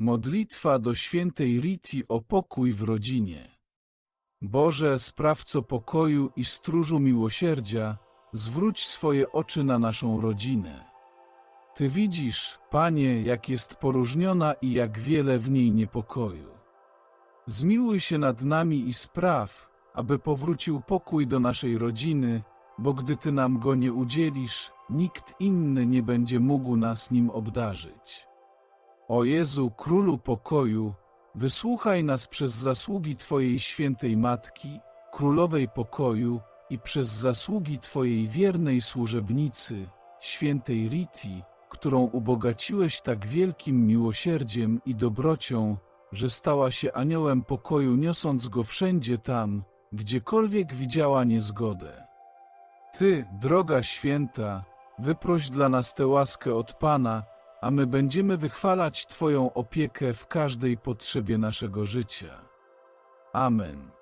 Modlitwa do świętej Riti o pokój w rodzinie. Boże, sprawco pokoju i stróżu miłosierdzia, zwróć swoje oczy na naszą rodzinę. Ty widzisz, Panie, jak jest poróżniona i jak wiele w niej niepokoju. Zmiłuj się nad nami i spraw, aby powrócił pokój do naszej rodziny, bo gdy Ty nam go nie udzielisz, nikt inny nie będzie mógł nas nim obdarzyć. O Jezu, Królu pokoju, wysłuchaj nas przez zasługi Twojej świętej Matki, Królowej pokoju i przez zasługi Twojej wiernej służebnicy, świętej Riti, którą ubogaciłeś tak wielkim miłosierdziem i dobrocią, że stała się aniołem pokoju, niosąc go wszędzie tam, gdziekolwiek widziała niezgodę. Ty, droga święta, wyproś dla nas tę łaskę od Pana, a my będziemy wychwalać Twoją opiekę w każdej potrzebie naszego życia. Amen.